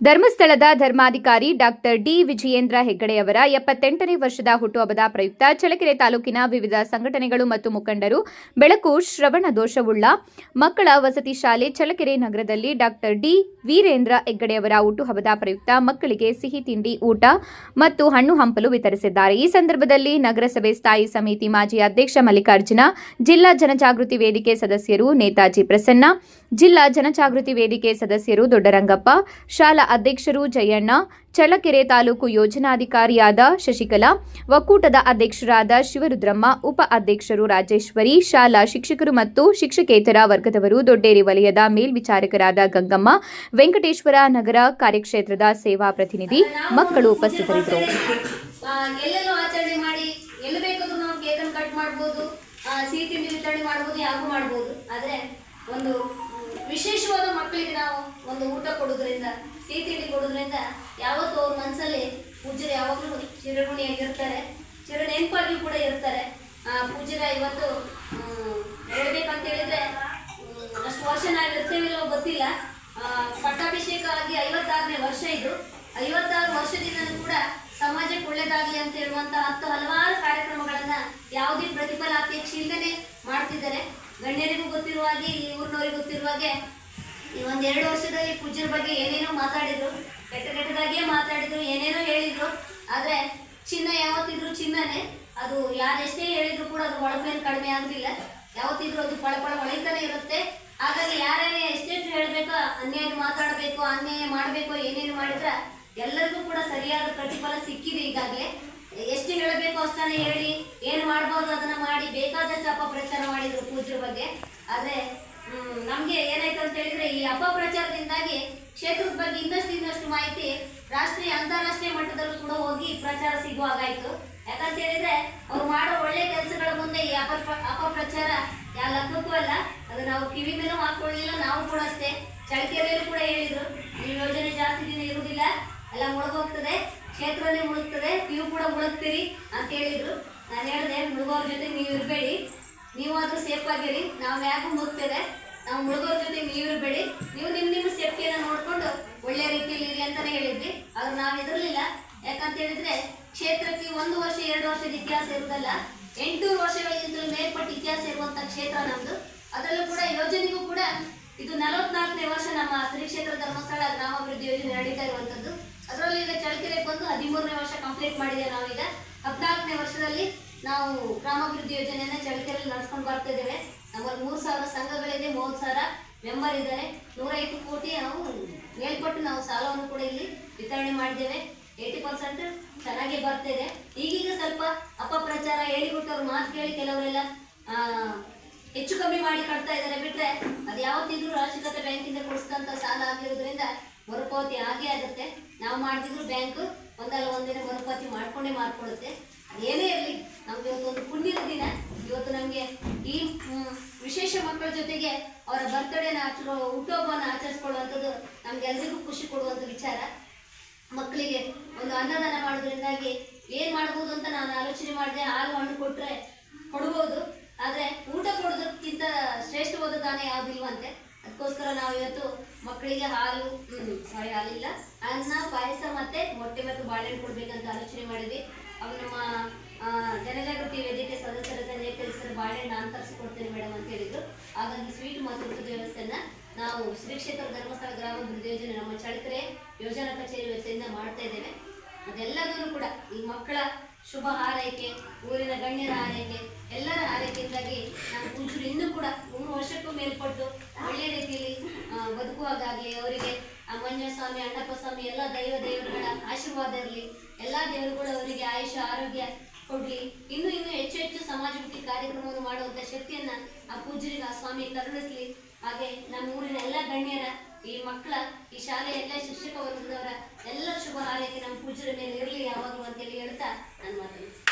ಧರ್ಮಸ್ಥಳದ ಧರ್ಮಾಧಿಕಾರಿ doctor D Vijayendra ಹೆಗ್ಗಡೆಯವರ ಎಪ್ಪತ್ತೆಂಟನೇ ವರ್ಷದ ಹುಟ್ಟುಹಬ್ಬದ ಪ್ರಯುಕ್ತ ಚಳ್ಳಕೆರೆ ತಾಲೂಕಿನ ವಿವಿಧ ಸಂಘಟನೆಗಳು ಮತ್ತು ಮುಖಂಡರು ಬೆಳಕು ಶ್ರವಣ ದೋಷವುಳ್ಳ ಮಕ್ಕಳ ವಸತಿ ಶಾಲೆ ಚಳ್ಳಕೆರೆ ನಗರದಲ್ಲಿ ಡಾಕ್ಟರ್ ಡಿ ವೀರೇಂದ್ರ ಹೆಗ್ಗಡೆಯವರ ಹುಟ್ಟುಹಬ್ಬದ ಪ್ರಯುಕ್ತ ಮಕ್ಕಳಿಗೆ ಸಿಹಿ ತಿಂಡಿ, ಊಟ ಮತ್ತು ಹಣ್ಣು ಹಂಪಲು ವಿತರಿಸಿದ್ದಾರೆ. ಈ ಸಂದರ್ಭದಲ್ಲಿ ನಗರಸಭೆ ಸ್ಥಾಯಿ ಸಮಿತಿ ಮಾಜಿ ಅಧ್ಯಕ್ಷ ಮಲ್ಲಿಕಾರ್ಜುನ, ಜಿಲ್ಲಾ ಜನಜಾಗೃತಿ ವೇದಿಕೆ ಸದಸ್ಯರು ನೇತಾಜಿ ಪ್ರಸನ್ನ, ಜಿಲ್ಲಾ ಜನಜಾಗೃತಿ ವೇದಿಕೆ ಸದಸ್ಯರು ದೊಡ್ಡರಂಗಪ್ಪ, ಶಾಲಾ ಅಧ್ಯಕ್ಷರು ಜಯಣ್ಣ, ಚಳ್ಳಕೆರೆ ತಾಲೂಕು ಯೋಜನಾಧಿಕಾರಿಯಾದ ಶಶಿಕಲಾ, ಒಕ್ಕೂಟದ ಅಧ್ಯಕ್ಷರಾದ ಶಿವರುದ್ರಮ್ಮ, ಉಪ ಅಧ್ಯಕ್ಷರು ರಾಜೇಶ್ವರಿ, ಶಾಲಾ ಶಿಕ್ಷಕರು ಮತ್ತು ಶಿಕ್ಷಕೇತರ ವರ್ಗದವರು ದೊಡ್ಡೇರಿ ವಲಯದ ಮೇಲ್ವಿಚಾರಕರಾದ ಗಂಗಮ್ಮ, ವೆಂಕಟೇಶ್ವರ ನಗರ ಕಾರ್ಯಕ್ಷೇತ್ರದ ಸೇವಾ ಪ್ರತಿನಿಧಿ ಮಕ್ಕಳು ಉಪಸ್ಥಿತರಿದ್ದರು. ಒಂದು ವಿಶೇಷವಾದ ಮಕ್ಕಳಿಗೆ ನಾವು ಒಂದು ಊಟ ಕೊಡೋದ್ರಿಂದ ಸಿಹಿ ತಿಂಡಿ ಕೊಡೋದ್ರಿಂದ ಯಾವತ್ತೂ ಅವ್ರ ಮನಸ್ಸಲ್ಲಿ ಪೂಜ್ಯರು ಯಾವಾಗಲೂ ಚಿರಋಣಿಯಾಗಿರ್ತಾರೆ. ಚಿರ ನೆನಪಾಗಿ ಕೂಡ ಇರ್ತಾರೆ. ಆ, ಪೂಜ್ಯರ ಇವತ್ತು ಹೇಳ್ಬೇಕಂತ ಹೇಳಿದ್ರೆ ಅಷ್ಟು ವರ್ಷ ನಾವು ಇರ್ತೇವಿಲ್ಲೋ ಗೊತ್ತಿಲ್ಲ. ಪಟ್ಟಾಭಿಷೇಕ ಆಗಿ ಐವತ್ತಾರನೇ ವರ್ಷ ಇದು. ಐವತ್ತಾರು ವರ್ಷದಿಂದ ಕೂಡ ಸಮಾಜಕ್ಕೆ ಒಳ್ಳೇದಾಗಲಿ ಅಂತ ಹೇಳುವಂತ ಹತ್ತು ಹಲವಾರು ಕಾರ್ಯಕ್ರಮಗಳನ್ನ ಯಾವುದೇ ಪ್ರತಿಫಲ ಅಪೇಕ್ಷೆ ಇಲ್ಲದೆ ಮಾಡ್ತಿದ್ದಾರೆ. ಗಣ್ಯರಿಗೂ ಗೊತ್ತಿರುವ ಹಾಗೆ ಈ ಊರಿನವರಿಗೂ ಗೊತ್ತಿರುವ ಹಾಗೆ ಈ ಒಂದೆರಡು ವರ್ಷದಲ್ಲಿ ಪೂಜ್ಯರ ಬಗ್ಗೆ ಏನೇನೋ ಮಾತಾಡಿದ್ರು, ಕೆಟ್ಟ ಕೆಟ್ಟದಾಗಿಯೇ ಮಾತಾಡಿದ್ರು, ಏನೇನೋ ಹೇಳಿದ್ರು, ಆದ್ರೆ ಚಿನ್ನ ಯಾವತ್ತಿದ್ರು ಚಿನ್ನನೇ. ಅದು ಯಾರೆಷ್ಟೇ ಹೇಳಿದ್ರು ಕೂಡ ಅದು ಒಳಗೇನು ಕಡಿಮೆ ಆಗಲಿಲ್ಲ ಯಾವತ್ತಿದ್ರು ಅದು ಪಳ ಪಳ ಹೊಳಿತಾನೆ ಇರುತ್ತೆ. ಹಾಗಾಗಿ ಯಾರ್ಯಾರೇ ಎಷ್ಟೆಷ್ಟು ಹೇಳಬೇಕೋ ಅನ್ಯಾಯ ಮಾತಾಡಬೇಕು, ಅನ್ಯಾಯ ಮಾಡಬೇಕು, ಏನೇನು ಮಾಡಿದ್ರ ಎಲ್ಲರಿಗೂ ಕೂಡ ಸರಿಯಾದ ಪ್ರತಿಫಲ ಸಿಕ್ಕಿದೆ ಈಗಾಗಲೇ. ಎಷ್ಟು ಹೇಳಬೇಕು ಅಷ್ಟನ್ನೇ ಹೇಳಿ, ಏನು ಮಾಡ್ಬೋದು ಅದನ್ನ ಮಾಡಿ, ಬೇಕಾದಷ್ಟು ಅಪಪ್ರಚಾರ ಮಾಡಿದ್ರು ಪೂಜ್ಯರ ಬಗ್ಗೆ. ಆದ್ರೆ ನಮ್ಗೆ ಏನಾಯ್ತು ಅಂತ ಹೇಳಿದ್ರೆ ಈ ಅಪಪ್ರಚಾರದಿಂದಾಗಿ ಕ್ಷೇತ್ರದ ಬಗ್ಗೆ ಇನ್ನಷ್ಟು ಇನ್ನಷ್ಟು ಮಾಹಿತಿ ರಾಷ್ಟ್ರೀಯ, ಅಂತಾರಾಷ್ಟ್ರೀಯ ಮಟ್ಟದಲ್ಲೂ ಕೂಡ ಹೋಗಿ ಪ್ರಚಾರ ಸಿಗುವ ಹಾಗಾಯ್ತು. ಯಾಕಂತ ಹೇಳಿದ್ರೆ ಅವ್ರು ಮಾಡೋ ಒಳ್ಳೆ ಕೆಲಸಗಳ ಮುಂದೆ ಈ ಅಪ ಅಪಪ್ರಚಾರ ಯಾವ ಲೆಕ್ಕಕ್ಕೂ ಅಲ್ಲ, ಅದು ನಾವು ಕಿವಿ ಮೇಲೂ ಹಾಕೊಳ್ಳಿಲ್ಲ ನಾವು ಕೂಡ ಅಷ್ಟೇ. ಚಳಕೆರೆಯಲ್ಲೂ ಕೂಡ ಹೇಳಿದ್ರು, ಈ ಯೋಜನೆ ಜಾಸ್ತಿ ದಿನ ಇರುವುದಿಲ್ಲ, ಎಲ್ಲ ಮುಳುಗೋಗ್ತದೆ, ಕ್ಷೇತ್ರನೇ ಮುಳುಗ್ತದೆ, ನೀವು ಕೂಡ ಮುಳುಗ್ತೀರಿ ಅಂತ ಹೇಳಿದ್ರು. ನಾನು ಹೇಳಿದೆ, ಮುಳುಗೋರ್ ಜೊತೆ ನೀವು ಇರಬೇಡಿ. ನೀವಾದ್ರೂ ಸೇಫ್ ಆಗಿರಿ. ನಾವು ಯಾಕೂ ಮುಗ್ತದೆ. ನಾವು ಮುಳುಗೋದ್ರ ಜೊತೆ ನೀವು ಬಿಡಿ. ನೀವು ನಿಮ್ಮ ನಿಮ್ಮ ಸೇಫ್ಟಿಯನ್ನು ನೋಡಿಕೊಂಡು ಒಳ್ಳೆ ರೀತಿಯಲ್ಲಿ ಇರಿ ಅಂತಾನೆ ಹೇಳಿದ್ವಿ. ಆದ್ರೆ ನಾವು ಹೆದರಲಿಲ್ಲ. ಯಾಕಂತ ಹೇಳಿದ್ರೆ ಕ್ಷೇತ್ರಕ್ಕೆ ಒಂದು ವರ್ಷ, ಎರಡು ವರ್ಷದ ಇತಿಹಾಸ ಇರುವುದಲ್ಲ ಎಂಟೂರು ವರ್ಷಗಳಿಗಿಂತಲೂ ಮೇಲ್ಪಟ್ಟ ಇತಿಹಾಸ ಇರುವಂಥ ಕ್ಷೇತ್ರ ನಮ್ದು. ಅದರಲ್ಲೂ ಕೂಡ ಯೋಜನೆಗೂ ಕೂಡ ಇದು ನಲವತ್ನಾಲ್ಕನೇ ವರ್ಷ ನಮ್ಮ ಶ್ರೀ ಕ್ಷೇತ್ರ ಧರ್ಮಸ್ಥಳ ಗ್ರಾಮಾಭಿವೃದ್ಧಿ ಯೋಜನೆ ನಡೀತಾ ಇರುವಂತದ್ದು. ಅದರಲ್ಲಿ ಈಗ ಚಳ್ಳಕೆರೆ ಬಂದು ಹದಿಮೂರನೇ ವರ್ಷ ಕಂಪ್ಲೀಟ್ ಮಾಡಿದೆ ನಾವೀಗ. ಹದಿನಾಲ್ಕನೇ ವರ್ಷದಲ್ಲಿ ನಾವು ಗ್ರಾಮಾಭಿವೃದ್ಧಿ ಯೋಜನೆಯನ್ನ ಚಳಕೆರೆಯಲ್ಲಿ ನಡೆಸ್ಕೊಂಡು ಬರ್ತಾ ಇದ್ದೇವೆ. ನಮ್ಮಲ್ಲಿ ಮೂರು ಸಾವಿರ ಸಂಘಗಳಿದೆ, ಮೂವತ್ತು ಸಾವಿರ ಮೆಂಬರ್ ಇದ್ದಾರೆ. ನೂರೈದು ಕೋಟಿ ನಾವು ಮೇಲ್ಪಟ್ಟು ನಾವು ಸಾಲವನ್ನು ಕೂಡ ಇಲ್ಲಿ ವಿತರಣೆ ಮಾಡಿದ್ದೇವೆ. ಏಯ್ಟಿ ಪರ್ಸೆಂಟ್ ಚೆನ್ನಾಗಿ ಬರ್ತಾ ಇದೆ. ಈಗೀಗ ಸ್ವಲ್ಪ ಅಪಪ್ರಚಾರ ಹೇಳಿಬಿಟ್ಟು ಮಾತು ಕೇಳಿ ಕೆಲವರೆಲ್ಲ ಹೆಚ್ಚು ಕಮ್ಮಿ ಮಾಡಿ ಕಟ್ತಾ ಇದ್ದಾರೆ. ಬಿಟ್ಟರೆ ಅದು ಯಾವತ್ತಿದ್ರು ರಾಷ್ಟ್ರೀಕೃತ ಬ್ಯಾಂಕಿಂದ ಕೊಡಿಸಿದಂತ ಸಾಲ ಆಗಿರೋದ್ರಿಂದ ಮರುಪಾವತಿ ಆಗೇ ಆಗುತ್ತೆ. ನಾವು ಮಾಡಿದ್ರು ಬ್ಯಾಂಕ್ ಒಂದಲ್ಲ ಒಂದಿನ ಮರುಪಾವತಿ ಮಾಡ್ಕೊಂಡೇ ಮಾಡ್ಕೊಡುತ್ತೆ ಅದೇನೇ ಇರಲಿ. ನಮ್ಗೆ ಇವತ್ತು ಒಂದು ಪುಣ್ಯದ ದಿನ. ಇವತ್ತು ನಮಗೆ ಈ ವಿಶೇಷ ಮಕ್ಕಳ ಜೊತೆಗೆ ಅವರ ಬರ್ತ್ಡೇನ ಆಚರೋ ಹುಟ್ಟುಹಬ್ಬವನ್ನು ಆಚರಿಸ್ಕೊಳ್ಳುವಂಥದ್ದು ನಮ್ಗೆಲ್ರಿಗೂ ಖುಷಿ ಕೊಡುವಂಥ ವಿಚಾರ. ಮಕ್ಕಳಿಗೆ ಒಂದು ಅನ್ನದಾನ ಮಾಡೋದ್ರಿಂದಾಗಿ ಏನು ಮಾಡ್ಬೋದು ಅಂತ ನಾನು ಆಲೋಚನೆ ಮಾಡಿದೆ, ಹಾಲು ಹಣ್ಣು ಕೊಟ್ಟರೆ ಕೊಡ್ಬೋದು. ಆದ್ರೆ ಊಟ ಕೊಡೋದಕ್ಕಿಂತ ಶ್ರೇಷ್ಠವಾದ ದಾನ ಯಾವುದಿಲ್ವಂತೆ ಅದಕ್ಕೋಸ್ಕರ ನಾವು ಇವತ್ತು ಮಕ್ಕಳಿಗೆ ಹಾಲು ಸಾರಿ ಹಾಲಿಲ್ಲ, ಅನ್ನ, ಪಾಯಸ ಮತ್ತೆ ಮೊಟ್ಟೆ ಮತ್ತು ಬಾಳೆಹಣ್ಣು ಕೊಡ್ಬೇಕಂತ ಆಲೋಚನೆ ಮಾಡಿದ್ವಿ. ಅವು ನಮ್ಮ ಜನಜಾಗೃತಿ ವೇದಿಕೆ ಸದಸ್ಯರ ನೇತರಿಸಿದ ಬಾಳೆಹಣ್ಣು ನಾನು ತರಿಸಿಕೊಡ್ತೇನೆ ಮೇಡಮ್ ಅಂತ ಹೇಳಿದ್ರು. ಹಾಗಾಗಿ ಸ್ವೀಟ್ ಮತ್ತು ಊಟದ ವ್ಯವಸ್ಥೆಯನ್ನ ನಾವು ಶ್ರೀ ಕ್ಷೇತ್ರ ಧರ್ಮಸ್ಥಳ ಗ್ರಾಮಾಭಿವೃದ್ಧಿ ಯೋಜನೆ ನಮ್ಮ ಚಳಕರೆ ಯೋಜನಾ ಕಚೇರಿ ವತಿಯಿಂದ ಮಾಡ್ತಾ ಇದ್ದೇವೆ. ಅದೆಲ್ಲದೂ ಕೂಡ ಈ ಮಕ್ಕಳ ಶುಭ ಹಾರೈಕೆ, ಊರಿನ ಗಣ್ಯರ ಹಾರೈಕೆ, ಎಲ್ಲರ ಹಾರೈಕೆಯಿಂದಾಗಿ ನಮ್ಮ ಕುಂಚೂರು ಇನ್ನೂ ಕೂಡ ಮೂರು ವರ್ಷಕ್ಕೂ ಮೇಲ್ಪಟ್ಟು ಒಳ್ಳೆಯ ರೀತಿಯಲ್ಲಿ ಬದುಕುವಾಗಲಿ ಅವರಿಗೆ ಆ ಸ್ವಾಮಿ, ಅಣ್ಣಪ್ಪ ಸ್ವಾಮಿ, ಎಲ್ಲ ದೈವ ದೇವರುಗಳ ಆಶೀರ್ವಾದ ಇರಲಿ. ಎಲ್ಲ ದೇವರುಗಳು ಅವರಿಗೆ ಆಯುಷ ಆರೋಗ್ಯ ಕೊಡ್ಲಿ ಇನ್ನು ಇನ್ನು ಹೆಚ್ಚು ಹೆಚ್ಚು ಸಮಾಜಮುಖಿ ಕಾರ್ಯಕ್ರಮವನ್ನು ಮಾಡುವಂತ ಶಕ್ತಿಯನ್ನ ಆ ಪೂಜ್ಯರಿಗೆ, ಆ ಸ್ವಾಮಿ ಕರುಣಿಸ್ಲಿ ಹಾಗೆ ನಮ್ಮ ಊರಿನ ಎಲ್ಲ ಗಣ್ಯರ, ಈ ಮಕ್ಕಳ, ಈ ಶಾಲೆಯ ಎಲ್ಲ ಶಿಕ್ಷಕ ವರ್ಗದವರ ಎಲ್ಲ ಶುಭ ಹಾರೈಕೆ ನಮ್ಮ ಪೂಜ್ಯರ ಮೇಲೆ ಇರಲಿ ಯಾವಾಗಲೂ ಅಂತೇಳಿ ಹೇಳ್ತಾ ನಾನು ಮಾತನಾಡ್ತೀನಿ